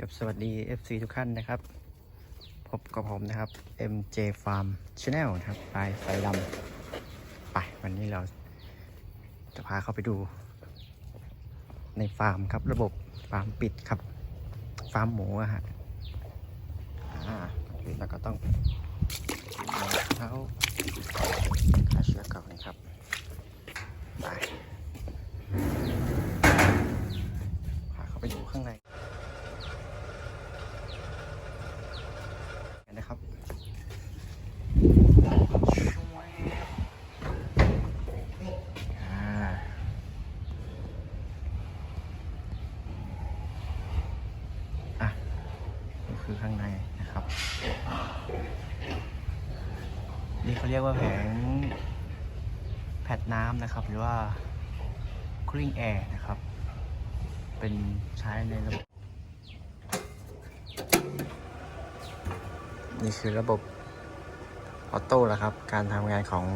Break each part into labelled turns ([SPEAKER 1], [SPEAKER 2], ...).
[SPEAKER 1] กับสวัสดี FC ทุกท่านนะครับ พบกับผมนะครับ MJ Farm Channel นะครับปลายไฟดำไปวันนี้เราจะพาเข้าไปดู ในฟาร์มครับระบบฟาร์มปิดครับ ฟาร์มหมูอะฮะอ่าก่อนอื่นเราก็ต้องเท้าเชื้อก่อนนะครับ ไปพาเข้าไปดูข้างใน นะครับอ่าอะนี่ คือข้างในนะครับ นี่เขาเรียกว่าแผงแผดน้ำนะครับ หรือว่า cooling air นะครับ เป็นใช้ในระบบ นี่คือระบบออโต้แล้วครับ การทำงานของ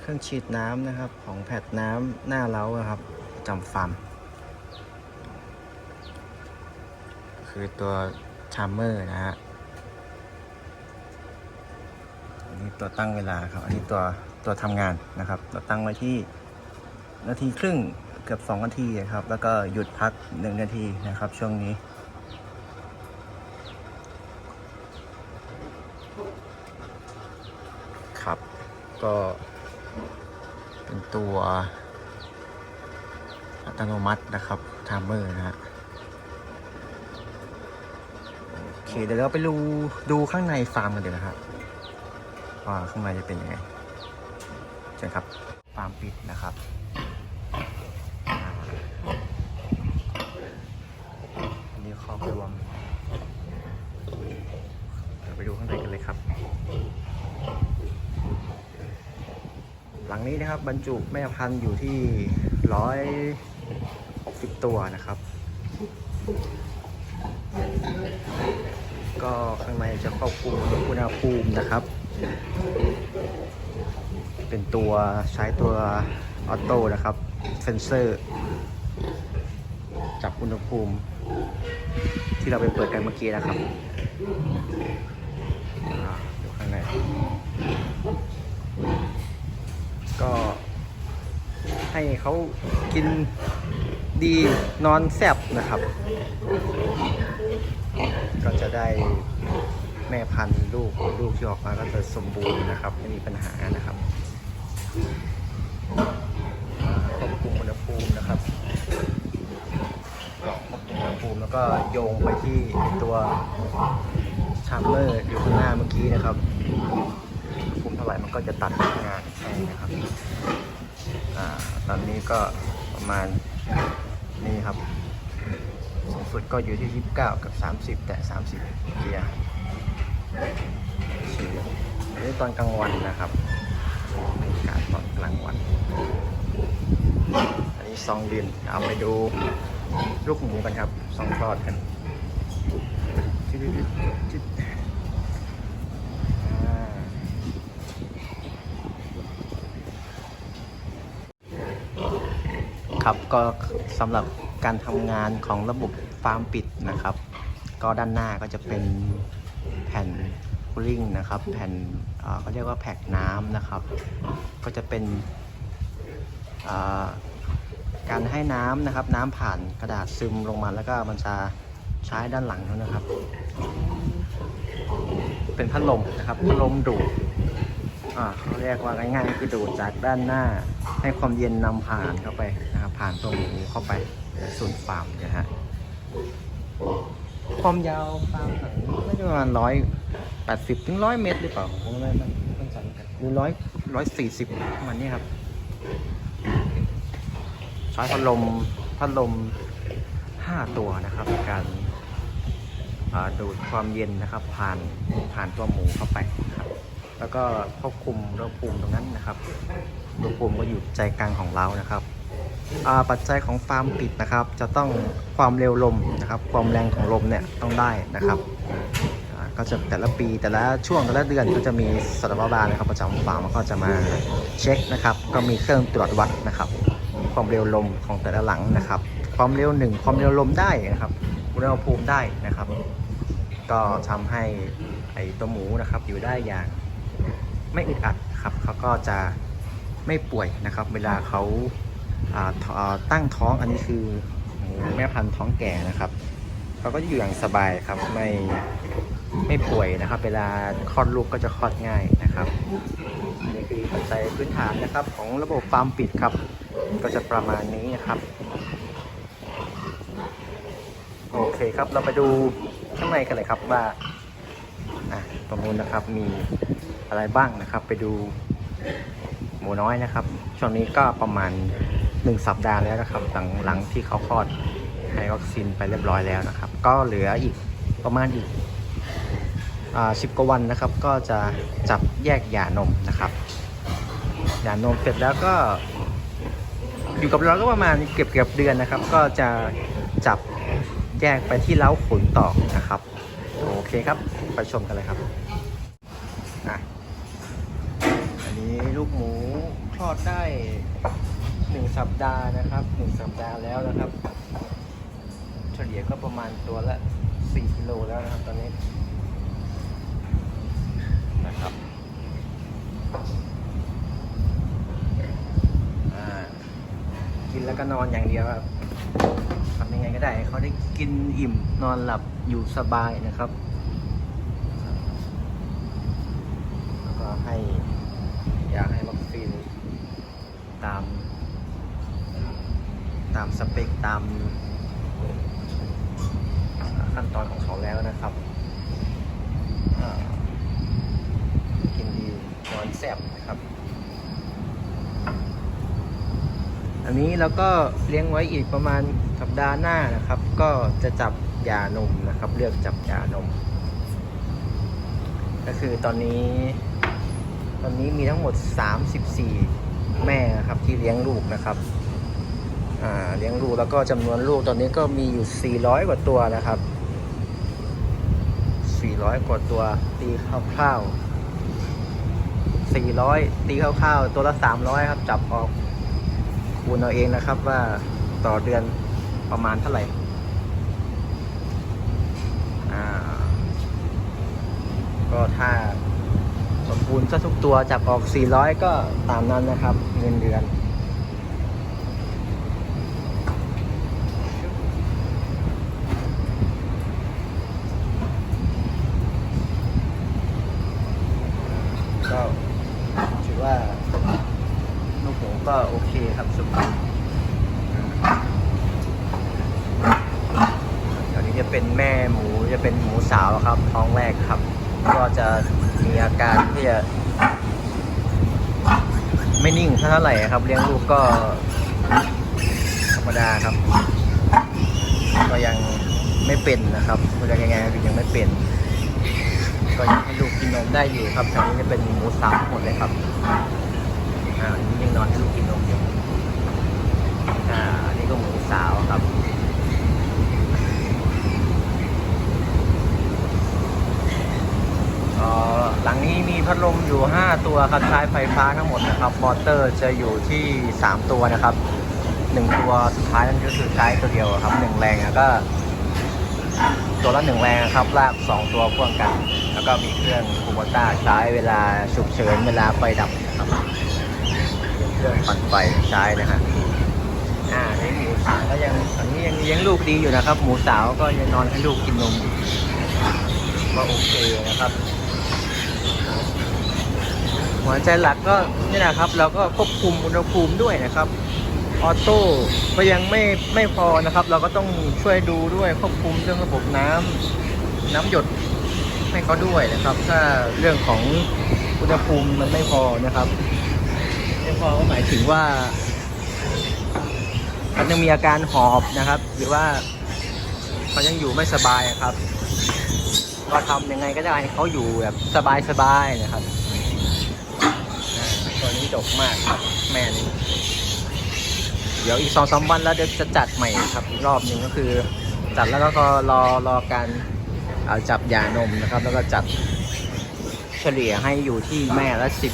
[SPEAKER 1] เครื่องฉีดน้ำนะครับ ของแผดน้ำหน้าเล้านะครับจำฟาร์ม คือตัวชามเมอร์นะฮะอันนี้ตัวตั้งเวลาครับ อันนี้ตัวตัวทำงานนะครับ เราตั้งไว้ที่นาทีครึ่งเกือบ2นาทีครับ แล้วก็หยุดพัก 1 นาทีนะครับ ช่วงนี้ครับก็เป็นตัวอัตโนมัตินะครับไทม์เมอร์นะฮะโอ เคเดี๋ยวเราไปดูดูข้างในฟาร์มกันเดี๋ยวนะครับว่าข้างในจะเป็นยังไงเชิญครับฟาร์มปิดนะครับนนี้ครอบรวมเดี๋ยวไปดูข้างในกันเลยครับ หลังนี้นะครับบรรจุแม่พันธุ์อยู่ที่ร้อยสิบตัวนะครับ ก็ ข้างในจะควบคุมอุณหภูมินะครับ เป็นตัวใช้ตัวออโต้นะครับเซนเซอร์ จับอุณหภูมิ ที่เราไปเปิดกันเมื่อกี้นะครับอ่าดูข้างในก็ให้เขากินดีนอนแซบนะครับ ก็จะได้ แม่พันธุ์ลูกลูกที่ออกมาก็จะสมบูรณ์นะครับ ไม่มีปัญหานะครับควบคุมอุณหภูมินะครับควบคุมอุณหภูมิแล้วก็โยงไปที่ตัวชามเมอร์อยู่ข้างหน้าเมื่อกี้นะครับคุมเท่าไหร่มันก็จะตัดงานให้นะครับอตอนนี้ก็ประมาณนี่ครับ สุดก็อยู่ที่ 29 กับ 30 แต่ 30เกียร์ฉีดอันนี้ตอนกลางวันนะครับบรรยากาศตอนกลางวัน อันนี้ซองดินเอาไปดูลูกหมูกันครับซองทอดกันครับก็สำหรับการทำงานของระบบ ฟาร์มปิดนะครับ ก็ด้านหน้าก็จะเป็นแผ่นคูลิ่งนะครับ แผ่นเขาเรียกว่าแพ็กน้ำนะครับ ก็จะเป็นการให้น้ำนะครับ น้ำผ่านกระดาษซึมลงมาแล้วก็มันจะใช้ด้านหลังนู้นะครับ เป็นพัดลมนะครับพัดลมดูดเขาเรียกว่าง่ายๆคือดูดจากด้านหน้า ให้ความเย็นนำผ่านเข้าไปนะครับผ่านตัวหมูเข้าไปในส่วนฟาร์มนะฮะ ความยาวฟาร์มถังน่าจะประมาณร้อยแปดสิบถึงร้อยเมตรหรือเปล่าผมไม่ไม่ไม่จำกันหรือร้อยร้อยสี่สิบประมาณนี้ครับใช้พัดลมพัดลมห้าตัวนะครับในการดูดความเย็นนะครับ ผ่านผ่านตัวหมูเข้าไปนะครับ แล้วก็ควบคุมอุณหภูมิตรงนั้นนะครับอุณหภูมิก็อยู่ใจกลางของเรานะครับ ปัจจัยของฟาร์มปิดนะครับ จะต้องความเร็วลมนะครับ ความแรงของลมเนี่ยต้องได้นะครับก็จะแต่ละปีแต่ละช่วงแต่ละเดือนก็จะมีสัตวบาลนะครับ ประจำฟาร์มก็จะมาเช็คนะครับ ก็มีเครื่องตรวจวัดนะครับ ความเร็วลมของแต่ละหลังนะครับ ความเร็วหนึ่งความเร็วลมได้นะครับอุณหภูมิได้นะครับ ก็ทำให้ไอตัวหมูนะครับอยู่ได้อย่างไม่อึดอัดครับเขาก็จะไม่ป่วยนะครับ เวลาเขา ตั้งท้องอันนี้คือแม่พันธุ์ท้องแก่นะครับเขาก็อยู่อย่างสบายครับไม่ไม่ป่วยนะครับ เวลาคลอดลูกก็จะคลอดง่ายนะครับนี่คือปัจจัยพื้นฐานนะครับ ของระบบฟาร์มปิดครับ ก็จะประมาณนี้นะครับโอเคครับเราไปดูข้างในกันเลยครับว่าอะตรงนู้นนะครับมีอะไรบ้างนะครับ ไปดูหมูน้อยนะครับช่วงนี้ก็ประมาณ หนึ่งสัปดาห์แล้วนะครับ หลังหลังที่เขาคลอดให้วัคซีนไปเรียบร้อยแล้วนะครับ ก็เหลืออีกประมาณอีกสิบกว่าวันนะครับ ก็จะจับแยกหย่านมนะครับหย่านมเสร็จแล้วก็ อยู่กับเราก็ประมาณเกือบเกือบเดือนนะครับ ก็จะจับแยกไปที่เล้าขนต่อนะครับ โอเคครับ ไปชมกันเลยครับอะอันนี้ลูกหมูคลอดได้ หนึ่งสัปดาห์นะครับหนึ่งสัปดาห์แล้วนะครับ เฉลี่ยก็ประมาณตัวละสี่กิโลแล้วนะครับตอนนี้นะครับกินแล้วก็นอนอย่างเดียวครับทำยังไงก็ได้เขาได้กินอิ่มนอนหลับอยู่สบายนะครับ แล้วก็ให้อยากให้วัคซีนตามามสเปคตามขั้นตอนของเขาแล้วนะครับกินดีนอนแซ่บนะครับ อันนี้เราก็เลี้ยงไว้อีกประมาณสัปดาห์หน้านะครับ ก็จะจับยานมนะครับ เลือกจับยานม ก็คือตอนนี้ ตอนนี้มีทั้งหมด 34 แม่ครับที่เลี้ยงลูกนะครับ เลี้ยงลูกแล้วก็จำนวนลูกตอนนี้ก็มีอยู่ 400 กว่าตัวนะครับ 400 กว่าตัวตีคร่าวๆ 400 ตีคร่าวๆ ตัวละ 300 ครับ จับออกคูณเอาเองนะครับว่าต่อเดือนประมาณเท่าไหร่ก็ถ้าสมบูรณ์ซะทุกตัวจับออก 400 ก็ตามนั้นนะครับ เงินเดือน ก็ถือว่า ลูกหมูก็โอเคครับสุดเดี๋ยวนี้จะเป็นแม่หมูจะเป็นหมูสาว ครับท้องแรกครับ ก็จะมีอาการที่จะไม่นิ่งเท่าไหร่ครับ เลี้ยงลูกก็ธรรมดาครับ ก็ยังไม่เป็นนะครับจะยังไงก็ยังไม่เป็น ก็ยังให้ลูกกินนมได้อยู่ครับแถวนี้จะเป็นหมูสาวหมดเลยครับอ่าอันนี้ยังนอนให้ลูกกินนมอยู่อ่าอันนี้ก็หมูสาวครับ เอ่อ หลังนี้มีพัดลมอยู่ 5 ตัวครับใช้ไฟฟ้าทั้งหมดนะครับมอเตอร์จะอยู่ที่ 3 ตัวนะครับ 1 ตัวสุดท้ายนั่นก็คือใช้ตัวเดียวครับ 1 แรงอะก็ ตัวละ 1 แรงครับลาก 2 ตัวพ่วงกัน แล้วก็มีเครื่องคูโบต้าใช้เวลาฉุกเฉินเวลาไฟดับนะครับเครื่องปั่นไฟใช้นะฮะอ่านี่หมูสาวก็ยังอันนี้ยังเลี้ยงลูกดีอยู่นะครับ หมูสาวก็ยังนอนให้ลูกกินนมอยู่ก็โอเคนะครับ หัวใจหลักก็นี่นะครับ เราก็ควบคุมอุณหภูมิด้วยนะครับออโต้ก็ยังไม่ไม่พอนะครับ เราก็ต้องช่วยดูด้วยควบคุมเรื่องระบบน้ำน้ำหยดให้เขาด้วยนะครับ ถ้าเรื่องของอุณหภูมิมันไม่พอนะครับไม่พอก็หมายถึงว่าเขายังมีอาการหอบนะครับ หรือว่าเขายังอยู่ไม่สบายอะครับ ก็ทำยังไงก็ได้ให้เขาอยู่แบบสบายๆนะครับ ดกมากครับ แม่นี้ เดี๋ยวอีกสองสามวันแล้วเดี๋ยวจะจัดใหม่ครับอีกรอบหนึ่งก็คือ จัดแล้วก็รอรอการเอาจับยานมนะครับ แล้วก็จัดเฉลี่ยให้อยู่ที่แม่ละสิบ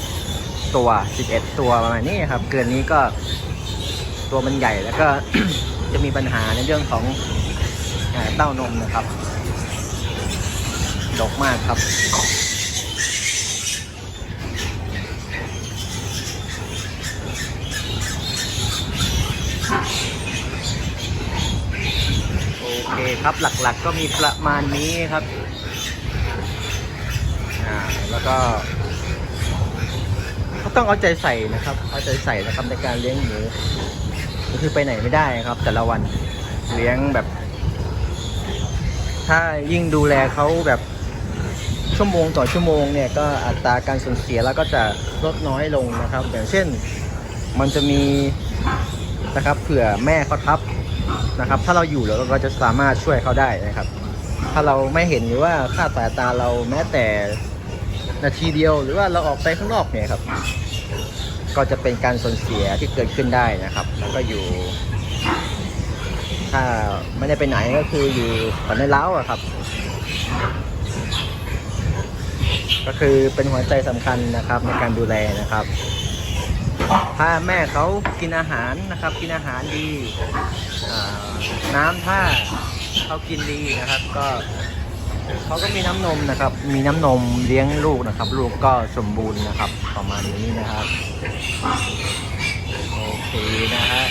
[SPEAKER 1] ตัวสิบเอ็ดตัวประมาณนี้ครับ เกินนี้ก็ตัวมันใหญ่แล้วก็จะมีปัญหาในเรื่องของเต้านมนะครับ ดกมากครับ โอเครับหลักๆก็มีประมาณนี้ครับอ่าแล้วก็ก็ต้องเอาใจใส่นะครับ เอาใจใส่นะครับในการเลี้ยงหมูก็คือไปไหนไม่ได้ครับ แต่ละวันเลี้ยงแบบ ถ้ายิ่งดูแลเขาแบบชั่วโมงต่อชั่วโมงเนี่ยก็อัตราการสูญเสียแล้วก็จะลดน้อยลงนะครับ อย่างเช่นมันจะมีนะครับเผื่อแม่เขาทับ นะครับ ถ้าเราอยู่แล้วเราก็จะสามารถช่วยเขาได้นะครับ ถ้าเราไม่เห็นหรือว่าค่าสายตาเราแม้แต่นาทีเดียวหรือว่าเราออกไปข้างนอกเนี่ยครับ ก็จะเป็นการสูญเสียที่เกิดขึ้นได้นะครับ แล้วก็อยู่ ถ้าไม่ได้ไปไหนก็คืออยู่ฝันในเล้าอะครับ ก็คือเป็นหัวใจสำคัญนะครับในการดูแลนะครับ ถ้าแม่เขากินอาหารนะครับ กินอาหารดี น้ำถ้าเขากินดีนะครับ ก็เขาก็มีน้ำนมนะครับ มีน้ำนมเลี้ยงลูกนะครับ ลูกก็สมบูรณ์นะครับ ประมาณนี้นะครับ โอเคนะฮะ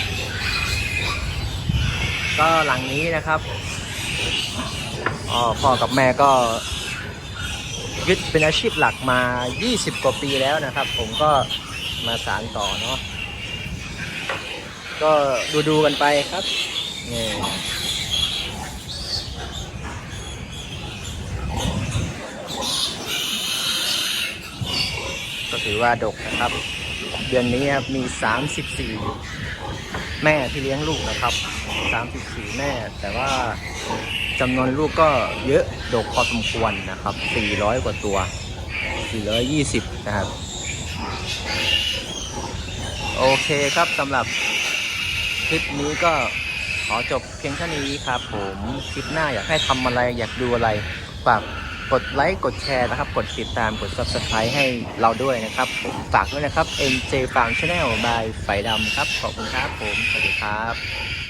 [SPEAKER 1] ก็หลังนี้นะครับพ่อกับแม่ก็ยึดเป็นอาชีพหลักมา 20 กว่าปีแล้วนะครับ ผมก็ มาสารต่อเนาะก็ดูดูกันไปครับนี่ก็ถือว่าดกนะครับ เดือนนี้ครับมี 34 แม่ที่เลี้ยงลูกนะครับ 34 แม่ แต่ว่าจำนวนลูกก็เยอะดกพอสมควรนะครับ 400 กว่าตัว 420 นะครับ โอเคครับสำหรับคลิปนี้ก็ขอจบเพียงเท่านี้ครับผมคลิปหน้าอยากให้ทำอะไรอยากดูอะไรฝากกดไลค์กดแชร์นะครับ กดติดตามกด subscribe ให้เราด้วยนะครับ ฝากด้วยนะครับ MJ Farm Channel by ไฟดำครับ ขอบคุณครับผม สวัสดีครับ